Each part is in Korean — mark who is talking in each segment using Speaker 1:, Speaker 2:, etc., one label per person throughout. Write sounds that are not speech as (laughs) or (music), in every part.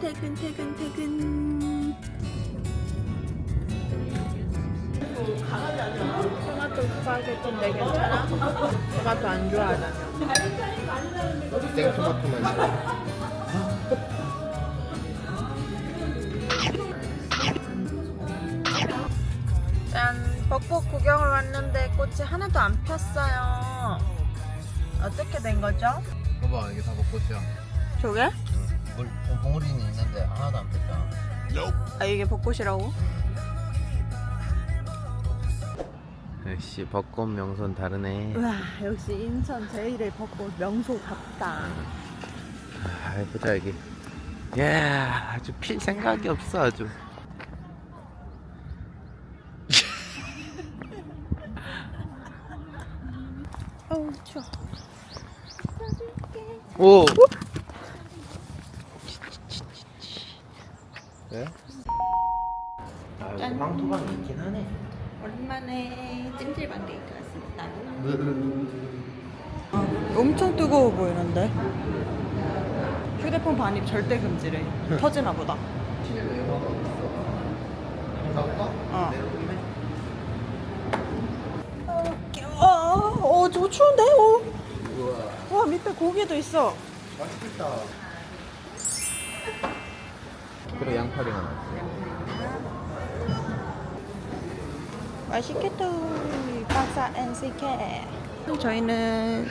Speaker 1: 퇴근 퇴근 퇴근 토마토 스파게티인데 괜찮아? 토마토 안 좋아하잖아
Speaker 2: 생토마토만 있어.
Speaker 1: 짠 벚꽃 구경을 왔는데 꽃이 하나도 안 폈어요 어떻게 된 거죠?
Speaker 2: 봐봐 이게 다 벚꽃이야.
Speaker 1: 저게?
Speaker 2: 물 봉우리는 있는데 하나도 안 폈잖아.
Speaker 1: 아 이게 벚꽃이라고?
Speaker 2: 역시 벚꽃 명소는 다르네.
Speaker 1: 우와 역시 인천 제일의 벚꽃 명소답다
Speaker 2: 아, 보자 여기. 야 아주 필 생각이 없어 아주. (laughs)
Speaker 1: 어우 추워
Speaker 2: 오. 왜? 아 여기
Speaker 1: 짠.
Speaker 2: 황토방이 있긴 하네.
Speaker 1: 오랜만에 찜질방 데이트 왔습니다 엄청 뜨거워 보이는데 휴대폰 반입 절대 금지래 터지나 보다 어. 어, 어, 저 추운데? 어.
Speaker 2: 우와
Speaker 1: 와, 밑에 고기도 있어.
Speaker 2: 맛있겠다. 그리고 양파링 하나.
Speaker 1: 맛있겠다. 박사 NCK. 저희는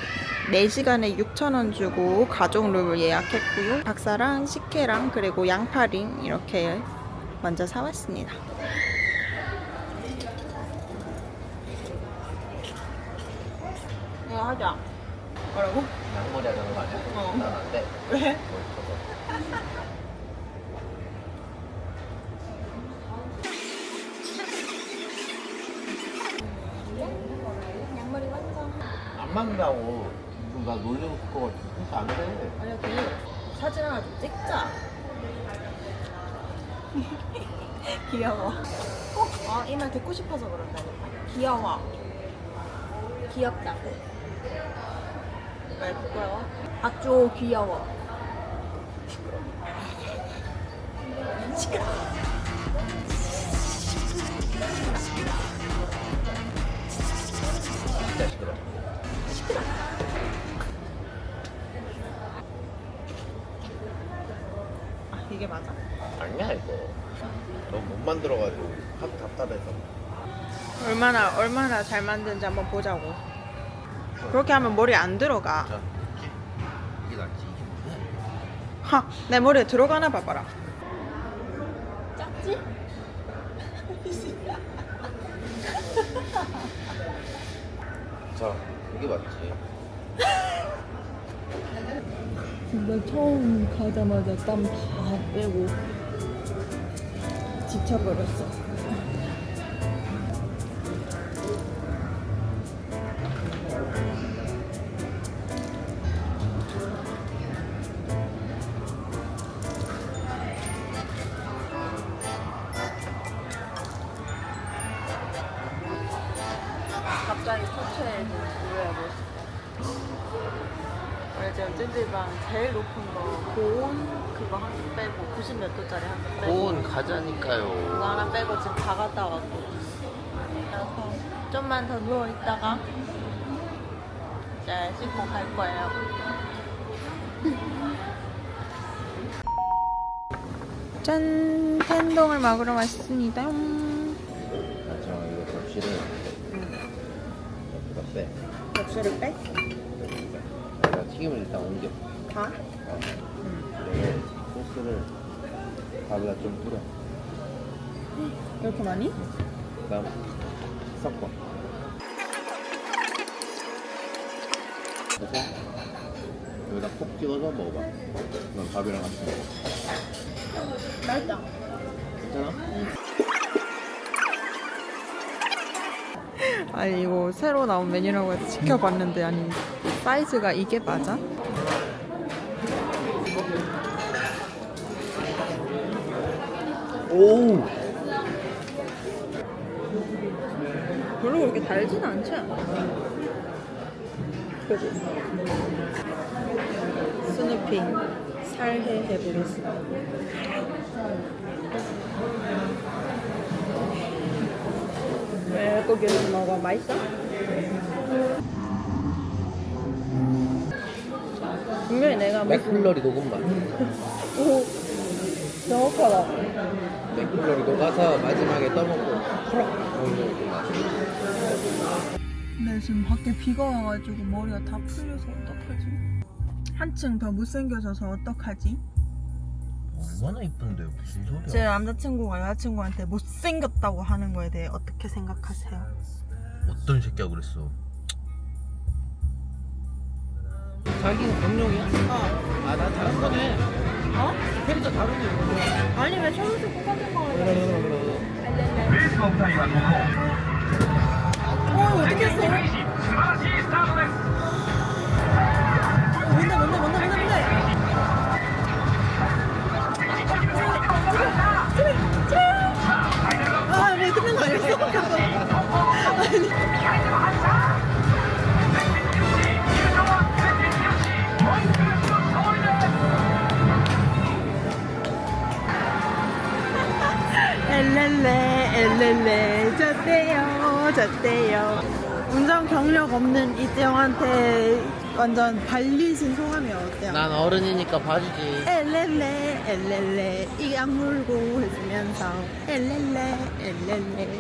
Speaker 1: 4시간에 6,000원 주고 가족 룸을 예약했고요. 박사랑 식혜랑 그리고 양파링 이렇게 먼저 사왔습니다. 이거 하자. 뭐라고?
Speaker 2: 양머리 하자는 거 아니야?
Speaker 1: 어.
Speaker 2: 난안 돼.
Speaker 1: 왜?
Speaker 2: 놀리고 싶어 가지고 그렇게 안 돼.
Speaker 1: 아니야, 그 사진 하나 좀 찍자. (laughs) 귀여워. 어? 아, 이 말 듣고 싶어서 그런다니까. 귀여워. 귀엽다고. 왜 부끄러워? 박주호 귀여워. 시끄러.
Speaker 2: 진짜 하도 답답해서.
Speaker 1: 얼마나 얼마나 잘 만드는지 한번 보자고. 그렇게 하면 머리 안 들어가.
Speaker 2: 자, 이게 낫지 이게 뭐야?
Speaker 1: 하, 내 머리에 들어가나 봐봐라. 작지?
Speaker 2: 자, 이게 맞지.
Speaker 1: 나 처음 가자마자 땀 다 빼고 지쳐버렸어. 갑자기 초췌해 노래가 멋있어. 원래 지금 찜질방 제일 높은 거 고온 그거 한 개 빼고 90 몇 도짜리 한 개 빼고
Speaker 2: 고온
Speaker 1: 그거
Speaker 2: 가자니까요.
Speaker 1: 하나 빼고 지금 다 갔다 왔고 그래서 좀만 더 누워 있다가 이제 씻고 갈 거예요. (laughs) 짠! 텐동을 먹으러 왔습니다.
Speaker 2: 마지막 이거 접시를 빼.
Speaker 1: 접시를 빼?
Speaker 2: 내가 튀김을 일단 옮겨.
Speaker 1: 다?
Speaker 2: 어. 그리고 소스를 밥에다 좀 뿌려.
Speaker 1: 이렇게 많이?
Speaker 2: 그다음 섞어. 그래서 여기다 콕 찍어서 먹어봐. 그럼 밥이랑 같이 먹어.
Speaker 1: 맛있다.
Speaker 2: 괜찮아?
Speaker 1: 아니 이거 새로 나온 메뉴라고 해서 지켜봤는데 아니 사이즈가 이게 맞아?
Speaker 2: 오.
Speaker 1: 별로 그렇게 달진 않지 않아? 그지? 스누피 살해 해보겠습니다. 왜 고기를 먹어? 맛있어? 분명히 내가 무슨
Speaker 2: 맛.
Speaker 1: 오 정확하다.
Speaker 2: 맥플러리 녹아서 마지막에 떠먹고 후럭 먹는.
Speaker 1: 근데 지금 밖에 비가 와가지고 머리가 다 풀려서 어떡하지? 한층 더 못생겨져서 어떡하지?
Speaker 2: 얼마나 이쁜데 무슨 소리야?
Speaker 1: 제 남자친구가 여자친구한테 못생겼다고 하는 거에 대해 어떻게 생각하세요?
Speaker 2: 어떤 새끼야 그랬어? 자기는?
Speaker 1: 어.
Speaker 2: 아, 나 다른 거네.
Speaker 1: 어?
Speaker 2: 캐릭터 다르네.
Speaker 1: 아니 왜 초록색 똑같은 거 하냐? 어 어떻게 했어? 뭔데 졌대요? 졌대요? 운전 경력 없는 이태영한테 완전 발리신 소감이 어때요?
Speaker 2: 난 어른이니까 봐주지.
Speaker 1: 엘렐레 엘렐레. 이악 물고 웃으면서. 엘렐레 엘렐레